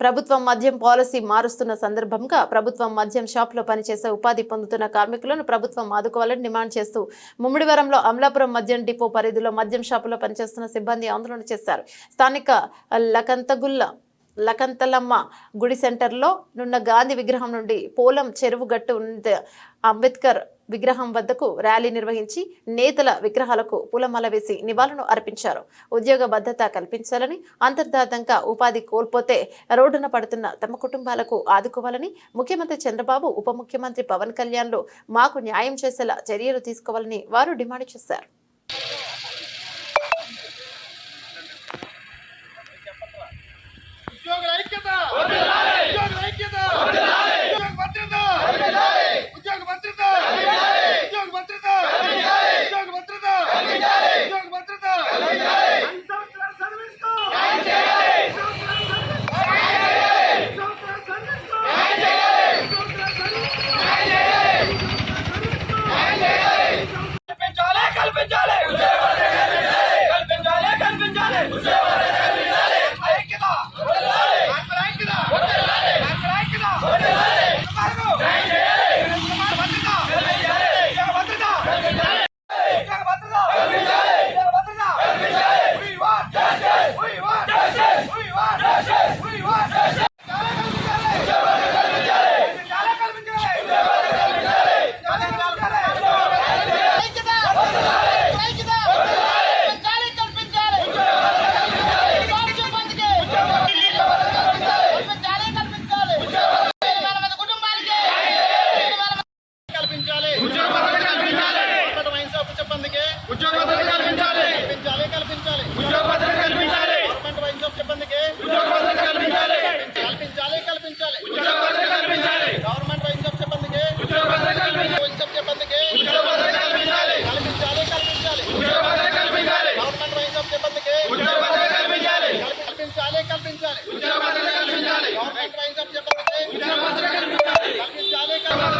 ప్రభుత్వం మద్యం పాలసీ మారుస్తున్న సందర్భంగా ప్రభుత్వం మద్యం షాపులో పనిచేసే ఉపాధి పొందుతున్న కార్మికులను ప్రభుత్వం ఆదుకోవాలని డిమాండ్ చేస్తూ ముమ్మిడివరంలో అమలాపురం మద్యం డిపో పరిధిలో మద్యం షాపులో పనిచేస్తున్న సిబ్బంది ఆందోళన చేశారు. స్థానిక లకంతగుల్ల లకంతలమ్మ గుడి సెంటర్లో నున్న గాంధీ విగ్రహం నుండి పోలం చెరువు గట్టు అంబేద్కర్ విగ్రహం వద్దకు ర్యాలీ నిర్వహించి నేతల విగ్రహాలకు పూలమాల వేసి నివాళులు అర్పించారు. ఉద్యోగ భద్రత కల్పించాలని అంతర్ధాతంగా ఉపాధి కోల్పోతే రోడ్డున పడుతున్న తమ కుటుంబాలకు ఆదుకోవాలని ముఖ్యమంత్రి చంద్రబాబు ఉప ముఖ్యమంత్రి పవన్ కళ్యాణ్లు మాకు న్యాయం చేసేలా చర్యలు తీసుకోవాలని వారు డిమాండ్ చేశారు.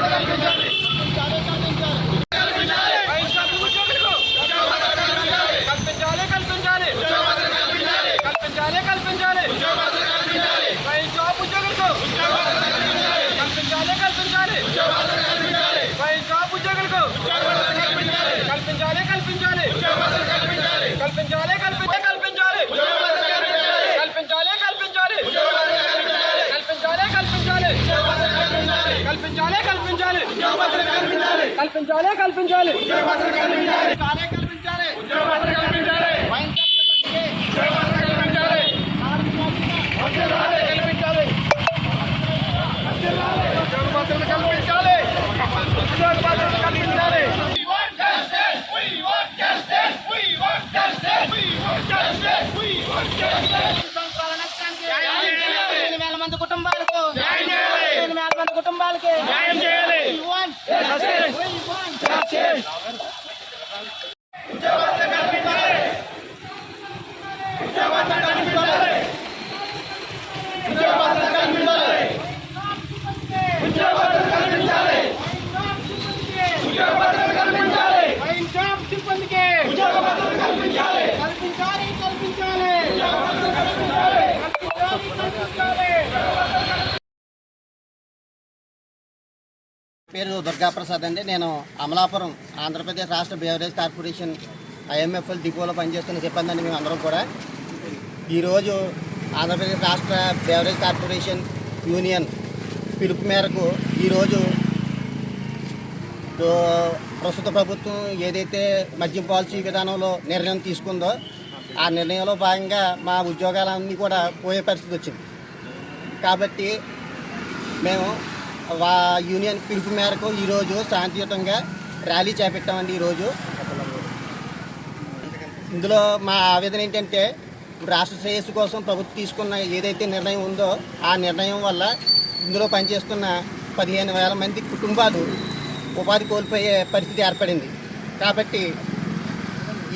కల్పించాలి కల్పించాలి కల్పించాలి కల్పించాలి వైన్ షాప్ ఉద్యోగులకు ఉద్యోగ భద్రత కల్పించాలి కల్పించాలి కల్పించాలి ఉద్యోగ భద్రత కల్పించాలి కల్పించాలి కల్పించాలి ఉద్యోగ భద్రత కల్పించాలి వైన్ షాప్ ఉద్యోగులకు ఉద్యోగ భద్రత కల్పించాలి కల్పించాలి కల్పించాలి ఉద్యోగ భద్రత కల్పించాలి వైన్ షాప్ ఉద్యోగులకు ఉద్యోగ భద్రత కల్పించాలి కల్పించాలి కల్పించాలి ఉద్యోగ భద్రత కల్పించాలి కల్పించాలి కల్పించాలి కల్పించాలి ఉద్యోగ భద్రత కల్పించాలి కల్పించాలి కల్పించాలి ఉద్యోగ భద్రత కల్పించాలి కల్పించాలి కల్పించాలి ఉద్యోగ భద్రత కల్పించాలి కల్పించాలి కల్పించాలి ఉద్యోగ భద్రత కల్పించాలి కల్పించాలి కల్పించాలి ఉద్యోగ భద్రత కల్పించాలి కల్పించాలి ఉద్యోగ భద్రత కల్పించాలి వైన్ షాప్ సిబ్బందికి ఉద్యోగ భద్రత కల్పించాలి కల్పించాలి ఉద్యోగ భద్రత కల్పించాలి ఉద్యోగ భద్రత కల్పించాలి ఎనిమిది వేల మంది కుటుంబాలకు ఎనిమిది వేల మంది కుటుంబాలకి. Yes! పేరు దుర్గాప్రసాద్ అండి. నేను అమలాపురం ఆంధ్రప్రదేశ్ రాష్ట్ర బేవరేజ్ కార్పొరేషన్ ఐఎంఎఫ్ఎల్ డిపోలో పనిచేస్తున్న సిబ్బంది మేము అందరం కూడా. ఈరోజు ఆంధ్రప్రదేశ్ రాష్ట్ర బేవరేజ్ కార్పొరేషన్ యూనియన్ పిలుపు మేరకు ఈరోజు ప్రస్తుత ప్రభుత్వం ఏదైతే మద్యం పాలసీ విధానంలో నిర్ణయం తీసుకుందో ఆ నిర్ణయంలో భాగంగా మా ఉద్యోగాలన్నీ కూడా పోయే పరిస్థితి వచ్చింది. కాబట్టి మేము యూనియన్ పిలుపు మేరకు ఈరోజు శాంతియుతంగా ర్యాలీ చేపట్టామండి ఈరోజు. ఇందులో మా ఆవేదన ఏంటంటే ఇప్పుడు రాష్ట్ర శ్రేయస్సు కోసం ప్రభుత్వం తీసుకున్న ఏదైతే నిర్ణయం ఉందో ఆ నిర్ణయం వల్ల ఇందులో పనిచేస్తున్న పదిహేను వేల మంది కుటుంబాలు ఉపాధి కోల్పోయే పరిస్థితి ఏర్పడింది. కాబట్టి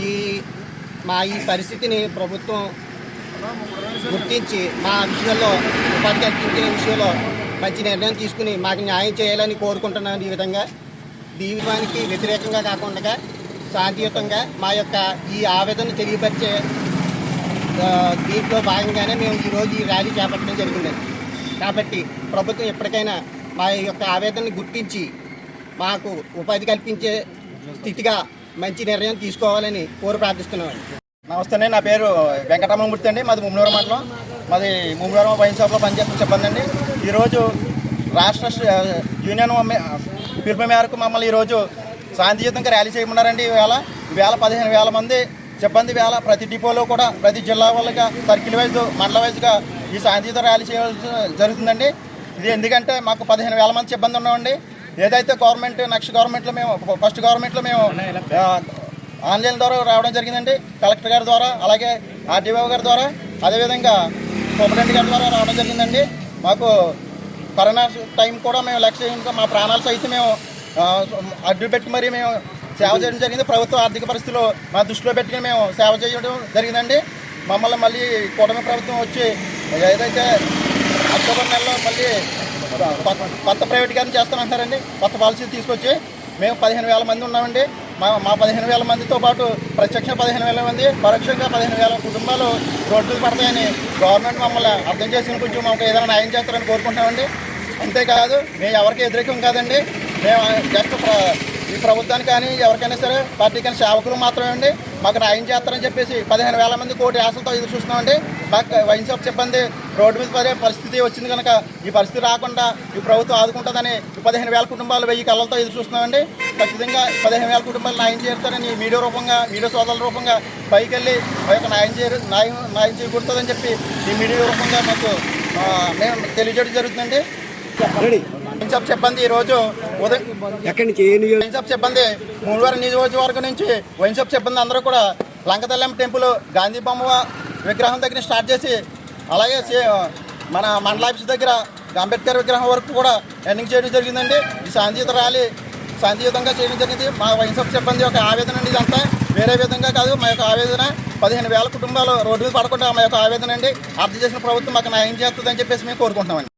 ఈ మా ఈ పరిస్థితిని ప్రభుత్వం గుర్తించి మా విషయంలో ఉపాధి కల్పించే విషయంలో మంచి నిర్ణయం తీసుకుని మాకు న్యాయం చేయాలని కోరుకుంటున్నాను ఈ విధంగా. దీనికి వ్యతిరేకంగా కాకుండా శాంతియుతంగా మా యొక్క ఈ ఆవేదన తెలియపరిచే దీంట్లో భాగంగానే మేము ఈరోజు ఈ ర్యాలీ చేపట్టడం జరిగిందండి కాబట్టి ప్రభుత్వం ఎప్పటికైనా మా యొక్క ఆవేదనని గుర్తించి మాకు ఉపాధి కల్పించే స్థితిగా మంచి నిర్ణయం తీసుకోవాలని కోరు ప్రార్థిస్తున్నామండి. నమస్తే నా పేరు వెంకటరమణమూర్తి అండి. మాది ముమ్మడివరం మండలం. మాది ముమ్మడివరం వైన్ షాప్లో పనిచేస్తున్న చెప్పండి అండి ఈరోజు రాష్ట్ర యూనియన్ పిలుపు మేరకు మమ్మల్ని ఈరోజు శాంతియుతంగా ర్యాలీ చేయమన్నారండి. ఈవేళ వేల పదిహేను వేల మంది సిబ్బంది వేళ ప్రతి డిపోలో కూడా ప్రతి జిల్లా వాళ్ళగా సర్కిల్ వైజ్ మండల వైజ్గా ఈ శాంతియుత ర్యాలీ చేయవలసి జరుగుతుందండి. ఇది ఎందుకంటే మాకు పదిహేను వేల మంది సిబ్బంది ఉన్నామండి. ఏదైతే గవర్నమెంట్ నెక్స్ట్ గవర్నమెంట్లో మేము ఫస్ట్ గవర్నమెంట్లో మేము ఆన్లైన్ ద్వారా రావడం జరిగిందండి. కలెక్టర్ గారి ద్వారా అలాగే ఆర్డీఓ గారి ద్వారా. అదేవిధంగా సూపరింటెండెంట్ గారి ద్వారా రావడం జరిగిందండి. మాకు కరోనా టైం కూడా మేము లక్ష్యంగా మా ప్రాణాలు సైతం మేము అడ్డు పెట్టి మరీ మేము సేవ చేయడం జరిగింది. ప్రభుత్వ ఆర్థిక పరిస్థితులు మా దృష్టిలో పెట్టుకుని మేము సేవ చేయడం జరిగిందండి. మమ్మల్ని మళ్ళీ కూటమి ప్రభుత్వం వచ్చి ఏదైతే అక్టోబర్ నెలలో మళ్ళీ కొత్త- కొత్త ప్రైవేటీకరణ చేస్తామంటారండి కొత్త పాలసీ తీసుకొచ్చి మేము పదిహేను వేల మంది ఉన్నామండి. మా మా పదిహేను వేల మందితో పాటు ప్రత్యక్ష పదిహేను వేల మంది పరోక్షంగా పదిహేను వేల కుటుంబాలు రోడ్లు పడతాయని గవర్నమెంట్ మమ్మల్ని అర్థం చేసుకుని కొంచెం మాకు ఏదైనా న్యాయం చేస్తారని కోరుకుంటామండి అంతేకాదు మేము ఎవరికి వ్యతిరేకం కాదండి. మేము జస్ట్ ఈ ప్రభుత్వానికి కానీ ఎవరికైనా సరే పార్టీ కానీ సేవకులు మాత్రమే అండి. మాకు న్యాయం చేస్తారని చెప్పేసి పదిహేను వేల మంది కోటి ఆశలతో ఎదురు చూస్తున్నామండి. మాకు వైన్ షాప్ సిబ్బంది రోడ్డు మీద పడే పరిస్థితి వచ్చింది కనుక ఈ పరిస్థితి రాకుండా ఈ ప్రభుత్వం ఆదుకుంటుందని పదిహేను వేల కుటుంబాలు వెయ్యి కళ్ళతో ఎదురు చూస్తున్నామండి. ఖచ్చితంగా పదిహేను వేల కుటుంబాలు న్యాయం చేస్తారని మీడియా రూపంగా మీడియా సోదరుల రూపంగా పైకి వెళ్ళి మా యొక్క న్యాయం చేయరు న్యాయం న్యాయం చేకూరుతుందని చెప్పి ఈ మీడియా రూపంగా మాకు మేము తెలియజేయడం జరుగుతుందండి. వైన్ షాప్ సిబ్బంది ఈరోజు ఉదయం ఎక్కడి నుంచి ఏ నియోజక వైన్ షాప్ సిబ్బంది మూడువారం నియోజకవర్గం నుంచి వైన్ షాప్ సిబ్బంది అందరూ కూడా లంకతల్లెం టెంపుల్ గాంధీ బొమ్మ విగ్రహం దగ్గర స్టార్ట్ చేసి అలాగే మన మండల ఆఫీస్ దగ్గర అంబేద్కర్ విగ్రహం వరకు కూడా ఎండింగ్ చేయడం జరిగిందండి. ఈ శాంతియుత ర్యాలీ శాంతియుతంగా చేయడం జరిగింది. మా వైన్ షాప్ సిబ్బంది యొక్క ఆవేదన అండి ఇదంతా. వేరే విధంగా కాదు మా యొక్క ఆవేదన పదిహేను వేల కుటుంబాలు రోడ్డు మీద పడకుండా మా యొక్క ఆవేదన అండి. అర్థం చేసిన ప్రభుత్వం మాకు న్యాయం చేస్తుందని చెప్పేసి మేము కోరుకుంటున్నామండి.